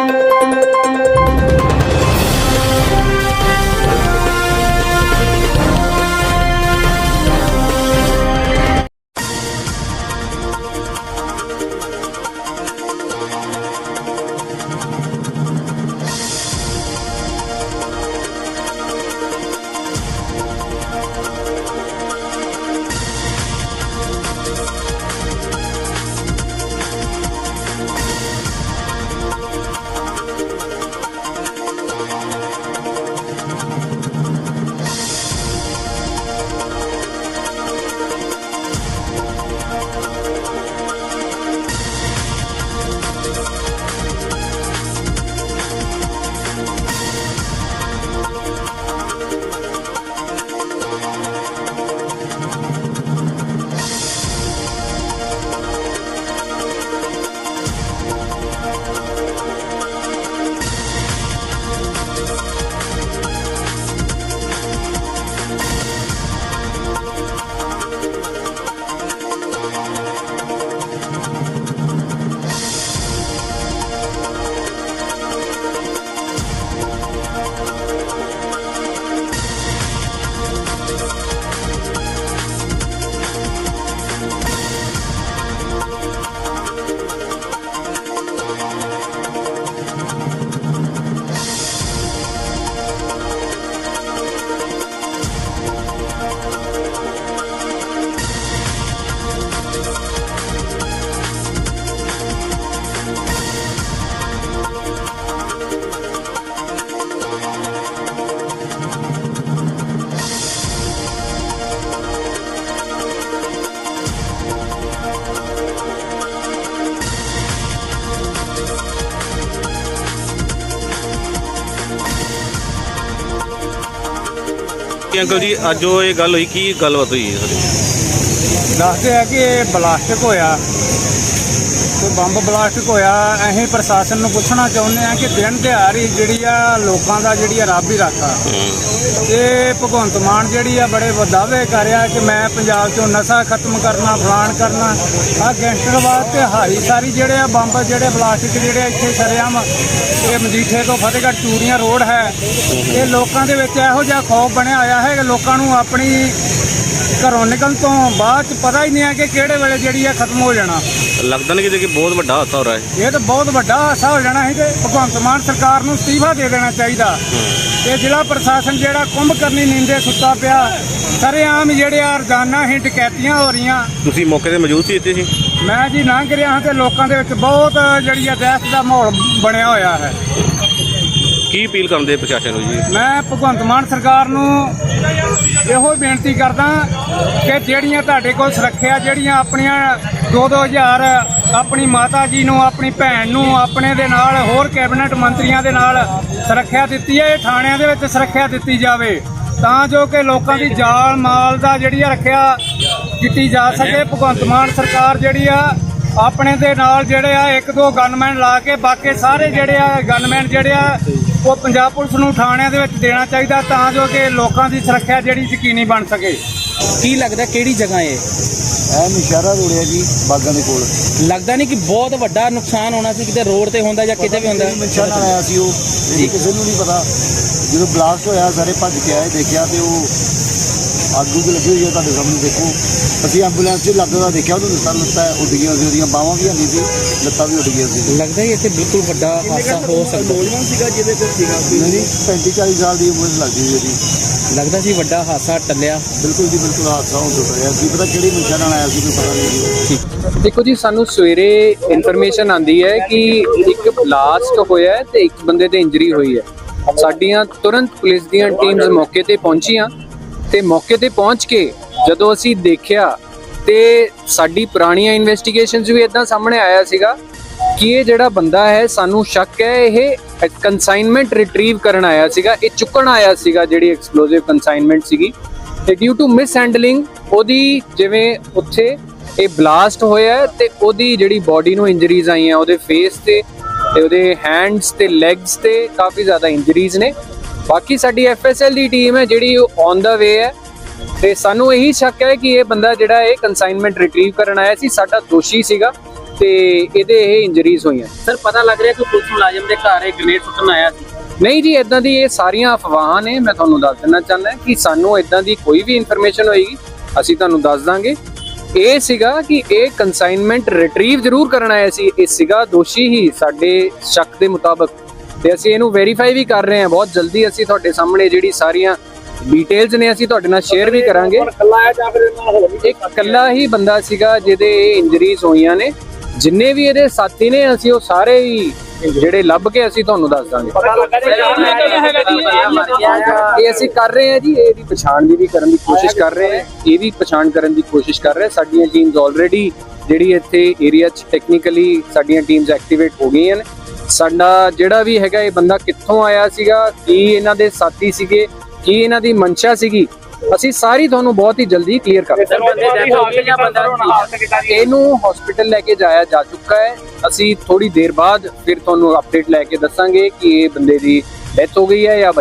Música ਕੀ uncle ਜੀ, ਅੱਜ ਉਹ ਇਹ ਗੱਲ ਹੋਈ, ਕੀ ਗੱਲਬਾਤ ਹੋਈ ਹੈ ਸਾਡੀ ਦੱਸਦੇ ਆ ਕਿ ਇਹ ਬਲਾਸਟਿਕ ਹੋਇਆ। ਕੋਈ ਬੰਬ ਬਲਾਸਟਿਕ ਹੋਇਆ ਅਸੀਂ ਪ੍ਰਸ਼ਾਸਨ ਨੂੰ ਪੁੱਛਣਾ ਚਾਹੁੰਦੇ ਆ ਕਿ ਦਿਨ ਦਿਹਾੜੀ ਜਿਹੜੀ ਆ ਲੋਕਾਂ ਦਾ ਜਿਹੜੀ ਆ ਰੱਬ ਹੀ ਰਾਖਾ ਇਹ ਭਗਵੰਤ ਮਾਨ ਜਿਹੜੀ ਆ ਬੜੇ ਦਾਅਵੇ ਕਰ ਰਿਹਾ ਕਿ ਮੈਂ ਪੰਜਾਬ ਚੋਂ ਨਸ਼ਾ ਖਤਮ ਕਰਨਾ ਫਲਾਣ ਕਰਨਾ ਆ ਗੈਂਗਸਟਰਵਾਦ ਤੇ ਹਾਈ ਸਾਰੀ ਜਿਹੜੇ ਆ ਬੰਬ ਜਿਹੜੇ ਬਲਾਸਟਿਕ ਜਿਹੜੇ ਇੱਥੇ ਸ਼ਰੇਆਮ ਇਹ ਮਜੀਠੇ ਤੋਂ ਫਤਿਹਗੜ੍ਹ ਚੂੜੀਆਂ ਰੋਡ ਹੈ। ਇਹ ਲੋਕਾਂ ਦੇ ਵਿੱਚ ਇਹੋ ਜਿਹਾ ਖੌਫ ਬਣਿਆ ਹੋਇਆ ਹੈ ਕਿ ਲੋਕਾਂ ਨੂੰ ਆਪਣੀ ਘਰੋਂ ਨਿਕਲਣ ਤੋਂ ਬਾਅਦ ਚ ਪਤਾ ਹੀ ਨਹੀਂ ਹੈ ਕਿ ਕਿਹੜੇ ਵੇਲੇ ਜਿਹੜੀ ਆ ਖਤਮ ਹੋ ਜਾਣਾ। ਲੱਗਦਾ ਨਹੀਂ ਕਿ ਬਹੁਤ ਵੱਡਾ ਹਾਦਸਾ ਹੋ ਰਿਹਾ ਹੈ। ਇਹ ਤਾਂ ਬਹੁਤ ਵੱਡਾ ਹਾਸਾ ਹੋ ਜਾਣਾ ਹੈ ਤੇ ਭਗਵੰਤ ਮਾਨ ਸਰਕਾਰ ਨੂੰ ਅਸਤੀਫਾ ਦੇ ਦੇਣਾ ਚਾਹੀਦਾ। ਤੇ ਜ਼ਿਲ੍ਹਾ ਪ੍ਰਸ਼ਾਸਨ ਜਿਹੜਾ ਕੁੰਭ ਕਰਨੀ ਨੀਂਦੇ ਸੁੱਤਾ ਪਿਆ ਸਰੇਆਮ ਜਿਹੜੇ ਆ ਰੋਜ਼ਾਨਾ ਹੀ ਡਕੈਤੀਆਂ ਹੋ ਰਹੀਆਂ। ਤੁਸੀਂ ਮੌਕੇ ਤੇ ਮੌਜੂਦ ਸੀ ਇੱਥੇ ਸੀ ਮੈਂ ਜੀ ਲੰਘ ਰਿਹਾ ਹਾਂ ਤੇ ਲੋਕਾਂ ਦੇ ਵਿੱਚ ਬਹੁਤ ਜਿਹੜੀ ਆ ਦਹਿਸ਼ਤ ਦਾ ਮਾਹੌਲ ਬਣਿਆ ਹੋਇਆ ਹੈ। ਕੀ ਅਪੀਲ ਕਰਦੇ ਪ੍ਰਸ਼ਾਸਨ ਨੂੰ ਜੀ? ਮੈਂ ਭਗਵੰਤ ਮਾਨ ਸਰਕਾਰ ਨੂੰ ਇਹੋ ਬੇਨਤੀ ਕਰਦਾ ਕਿ ਜਿਹੜੀਆਂ ਤੁਹਾਡੇ ਕੋਲ ਸੁਰੱਖਿਆ, ਜਿਹੜੀਆਂ ਆਪਣੀਆਂ 2-2000 ਆਪਣੀ ਮਾਤਾ ਜੀ ਨੂੰ, ਆਪਣੀ ਭੈਣ ਨੂੰ, ਆਪਣੇ ਦੇ ਨਾਲ ਹੋਰ ਕੈਬਨਿਟ ਮੰਤਰੀਆਂ ਦੇ ਨਾਲ ਸੁਰੱਖਿਆ ਦਿੱਤੀ ਹੈ, ਇਹ ਥਾਣਿਆਂ ਦੇ ਵਿੱਚ ਸੁਰੱਖਿਆ ਦਿੱਤੀ ਜਾਵੇ। ਤਾਂ ਜੋ ਕਿ ਲੋਕਾਂ ਦੀ ਜਾਨ ਮਾਲ ਦਾ ਜਿਹੜੀ ਆ ਰੱਖਿਆ ਕੀਤੀ ਜਾ ਸਕੇ। ਭਗਵੰਤ ਮਾਨ ਸਰਕਾਰ ਜਿਹੜੀ ਆ ਆਪਣੇ ਦੇ ਨਾਲ ਜਿਹੜੇ ਆ ਇੱਕ ਦੋ ਗਨਮੈਨ ਲਾ ਕੇ ਬਾਕੀ ਸਾਰੇ ਜਿਹੜੇ ਆ ਗਨਮੈਨ ਜਿਹੜੇ ਆ ਉਹ ਪੰਜਾਬ ਪੁਲਿਸ ਨੂੰ ਥਾਣਿਆਂ ਦੇ ਵਿੱਚ ਦੇਣਾ ਚਾਹੀਦਾ ਤਾਂ ਜੋ ਕਿ ਲੋਕਾਂ ਦੀ ਸੁਰੱਖਿਆ ਜਿਹੜੀ ਯਕੀਨੀ ਬਣ ਸਕੇ। ਕੀ ਲੱਗਦਾ ਕਿਹੜੀ ਜਗ੍ਹਾ ਏ ਇਹ ਨਸ਼ਹਿਰਾ ਰੋਡ ਹੈ ਜੀ ਬਾਗਾਂ ਦੇ ਕੋਲ। ਲੱਗਦਾ ਨਹੀਂ ਕਿ ਬਹੁਤ ਵੱਡਾ ਨੁਕਸਾਨ ਹੋਣਾ ਸੀ ਕਿਤੇ ਰੋਡ ਤੇ ਹੁੰਦਾ ਜਾਂ ਕਿਤੇ ਵੀ ਹੁੰਦਾ। ਨਸ਼ਹਿਰਾ ਆਇਆ ਸੀ ਉਹ ਕਿਸੇ ਨੂੰ ਨਹੀਂ ਪਤਾ। ਜਦੋਂ ਬਲਾਸਟ ਹੋਇਆ ਸਾਰੇ ਭੱਜ ਕੇ ਆਏ ਦੇਖਿਆ ਤੇ ਉਹ ਅੱਗ ਉੱਗ ਲੱਗੀ ਹੋਈ ਹੈ ਤੁਹਾਡੇ ਸਾਹਮਣੇ ਦੇਖੋ। ਅਸੀਂ ਐਂਬੂਲੈਂਸ 'ਚ ਲੱਗਦਾ ਦੇਖਿਆ ਉਹਨੂੰ ਲੱਤਾਂ ਲੱਤਾਂ ਉੱਡ ਗਈਆਂ ਸੀ ਉਹਦੀਆਂ ਬਾਹਾਂ ਵੀ ਹੰਦੀ ਸੀ ਲੱਤਾਂ ਵੀ ਉੱਡ ਗਈਆਂ ਸੀ। ਲੱਗਦਾ ਹੀ ਇੱਥੇ ਬਿਲਕੁਲ ਵੱਡਾ ਹਾਦਸਾ ਹੋ ਸਕਦਾ। ਨੌਜਵਾਨ ਸੀਗਾ ਜਿਹਦੇ ਕੋਲ ਸੀਗਾ ਨਹੀਂ 35 40 ਸਾਲ ਦੀ ਉਮਰ ਲੱਗਦੀ ਸੀ ਉਹਦੀ ਲੱਗਦਾ ਸੀ ਵੱਡਾ ਹਾਦਸਾ ਟੱਲਿਆ। ਬਿਲਕੁਲ ਜੀ ਬਿਲਕੁਲ ਹਾਦਸਾ ਤੋਂ ਪਿਆ ਕੀ ਪਤਾ ਕਿਹੜੀ ਨਸ਼ਾ ਨਾਲ ਆਇਆ ਸੀ ਕੋਈ ਪਤਾ ਨਹੀਂ ਜੀ। ਦੇਖੋ ਜੀ ਸਾਨੂੰ ਸਵੇਰੇ ਇਨਫੋਰਮੇਸ਼ਨ ਆਂਦੀ ਹੈ ਕਿ ਇੱਕ ਬਲਾਸਟ ਹੋਇਆ ਹੈ ਤੇ ਇੱਕ ਬੰਦੇ ਤੇ ਇੰਜਰੀ ਹੋਈ ਹੈ। ਸਾਡੀਆਂ ਤੁਰੰਤ ਪੁਲਿਸ ਦੀਆਂ ਟੀਮਸ ਮੌਕੇ ਤੇ ਪਹੁੰਚੀਆਂ। ਤੇ ਮੌਕੇ ਤੇ ਪਹੁੰਚ ਕੇ ਜਦੋਂ ਅਸੀਂ ਦੇਖਿਆ ਤੇ ਸਾਡੀ ਪੁਰਾਣੀਆਂ ਇਨਵੈਸਟੀਗੇਸ਼ਨਸ ਵੀ ਇਦਾਂ ਸਾਹਮਣੇ ਆਇਆ ਸੀਗਾ ਕਿ ਇਹ ਜਿਹੜਾ ਬੰਦਾ ਹੈ, ਸਾਨੂੰ ਸ਼ੱਕ ਹੈ, ਇਹ ਕਨਸਾਈਨਮੈਂਟ ਰਿਟਰੀਵ ਕਰਨ ਆਇਆ ਸੀਗਾ, ਇਹ ਚੁੱਕਣ ਆਇਆ ਸੀਗਾ ਜਿਹੜੀ ਐਕਸਪਲੋਸਿਵ ਕਨਸਾਈਨਮੈਂਟ ਸੀਗੀ ਤੇ ਡਿਊ ਟੂ ਮਿਸ ਹੈਂਡਲਿੰਗ ਉਹਦੀ ਜਿਵੇਂ ਉੱਥੇ ਇਹ ਬਲਾਸਟ ਹੋਇਆ ਹੈ ਤੇ ਉਹਦੀ ਜਿਹੜੀ ਬਾਡੀ ਨੂੰ ਇੰਜਰੀਜ਼ ਆਈਆਂ, ਉਹਦੇ ਫੇਸ ਤੇ ਤੇ ਉਹਦੇ ਹੈਂਡਸ ਤੇ ਲੈਗਸ ਤੇ ਕਾਫੀ ਜ਼ਿਆਦਾ ਇੰਜਰੀਜ਼ ਨੇ। ਬਾਕੀ ਸਾਡੀ ਐਫਐਸਐਲ ਦੀ ਟੀਮ ਹੈ ਜਿਹੜੀ ਔਨ ਦਾ ਵੇ ਹੈ। ਤੇ ਸਾਨੂੰ ਇਹੀ ਸ਼ੱਕ ਹੈ ਕਿ ਇਹ ਬੰਦਾ ਜਿਹੜਾ ਇਹ ਕਨਸਾਈਨਮੈਂਟ ਰਿਟਰੀਵ ਕਰਨ ਆਇਆ ਸੀ ਸਾਡਾ ਦੋਸ਼ੀ ਸੀਗਾ ਤੇ ਇਹਦੇ ਇਹ ਇੰਜਰੀਜ਼ ਹੋਈਆਂ। ਸਰ ਪਤਾ ਲੱਗ ਰਿਹਾ ਕਿ ਪੁਲਿਸ ਮੁਲਾਜ਼ਮ ਦੇ ਘਰ ਇਹ ਗ੍ਰੇਨੇਡ ਸੁੱਟਣ ਆਇਆ ਸੀ। ਨਹੀਂ ਜੀ ਇਦਾਂ ਦੀ ਇਹ ਸਾਰੀਆਂ ਅਫਵਾਹਾਂ ਨੇ ਮੈਂ ਤੁਹਾਨੂੰ ਦੱਸ ਦੇਣਾ ਚਾਹੁੰਦਾ ਕਿ ਸਾਨੂੰ ਇਦਾਂ ਦੀ ਕੋਈ ਵੀ ਇਨਫੋਰਮੇਸ਼ਨ ਹੋਏਗੀ ਅਸੀਂ ਤੁਹਾਨੂੰ ਦੱਸ ਦਾਂਗੇ। ਇਹ ਸੀਗਾ ਕਿ ਇਹ ਕਨਸਾਈਨਮੈਂਟ ਰਿਟਰੀਵ ਜ਼ਰੂਰ ਕਰਨ ਆਇਆ ਸੀ ਇਹ ਸੀਗਾ ਦੋਸ਼ੀ ਹੀ ਸਾਡੇ ਸ਼ੱਕ ਦੇ ਮੁਤਾਬਕ। ਤੇ ਅਸੀਂ ਇਹਨੂੰ ਵੈਰੀਫਾਈ ਵੀ ਕਰ ਰਹੇ ਹਾਂ ਬਹੁਤ ਜਲਦੀ ਅਸੀਂ ਤੁਹਾਡੇ ਸਾਹਮਣੇ ਜਿਹੜੀ ਸਾਰੀਆਂ ਡਿਟੇਲਸ ਨੇ ਅਸੀਂ ਤੁਹਾਡੇ ਨਾਲ ਸ਼ੇਅਰ ਵੀ ਕਰਾਂਗੇ। ਇੱਕ ਇਕੱਲਾ ਹੀ ਬੰਦਾ ਸੀਗਾ ਜਿਹਦੇ ਇੰਜਰੀਜ਼ ਹੋਈਆਂ ਨੇ। ਜਿੰਨੇ ਵੀ ਇਹਦੇ ਸਾਥੀ ਨੇ ਅਸੀਂ ਉਹ ਸਾਰੇ ਹੀ ਜਿਹੜੇ ਲੱਭ ਕੇ ਅਸੀਂ ਤੁਹਾਨੂੰ ਦੱਸ ਦਾਂਗੇ। ਇਹ ਅਸੀਂ ਕਰ ਰਹੇ ਹਾਂ ਜੀ ਇਹਦੀ ਪਛਾਣ ਦੀ ਵੀ ਕਰਨ ਦੀ ਕੋਸ਼ਿਸ਼ ਕਰ ਰਹੇ ਹਾਂ। ਇਹ ਵੀ ਪਛਾਣ ਕਰਨ ਦੀ ਕੋਸ਼ਿਸ਼ ਕਰ ਰਹੇ। ਸਾਡੀਆਂ ਟੀਮਸ ਆਲਰੇਡੀ ਜਿਹੜੀ ਇੱਥੇ ਏਰੀਆ 'ਚ ਟੈਕਨੀਕਲੀ ਸਾਡੀਆਂ ਟੀਮਸ ਐਕਟੀਵੇਟ ਹੋ ਗਈਆਂ ਨੇ। ਸਾਡਾ ਜਿਹੜਾ ਵੀ ਹੈਗਾ ਇਹ ਬੰਦਾ ਕਿੱਥੋਂ ਆਇਆ ਸੀਗਾ ਕੀ ਇਹਨਾਂ ਦੇ ਸਾਥੀ ਸੀਗੇ ਕੀ ਇਹਨਾਂ ਦੀ ਮਨਸ਼ਾ ਸੀਗੀ ਅਸੀਂ ਸਾਰੀ ਤੁਹਾਨੂੰ ਬਹੁਤ ਹੀ ਜਲਦੀ ਕਲੀਅਰ ਕਰ ਇਹਨੂੰ ਹਸਪੀਟਲ ਲੈ ਕੇ ਜਾਇਆ ਜਾ ਚੁੱਕਾ ਹੈ। ਅਸੀਂ ਥੋੜੀ ਦੇਰ ਬਾਅਦ ਫਿਰ ਤੁਹਾਨੂੰ ਅਪਡੇਟ ਲੈ ਕੇ ਦੱਸਾਂਗੇ ਕਿ ਇਹ ਬੰਦੇ ਦੀ ਡੈਥ ਹੋ ਗਈ ਹੈ ਜਾਂ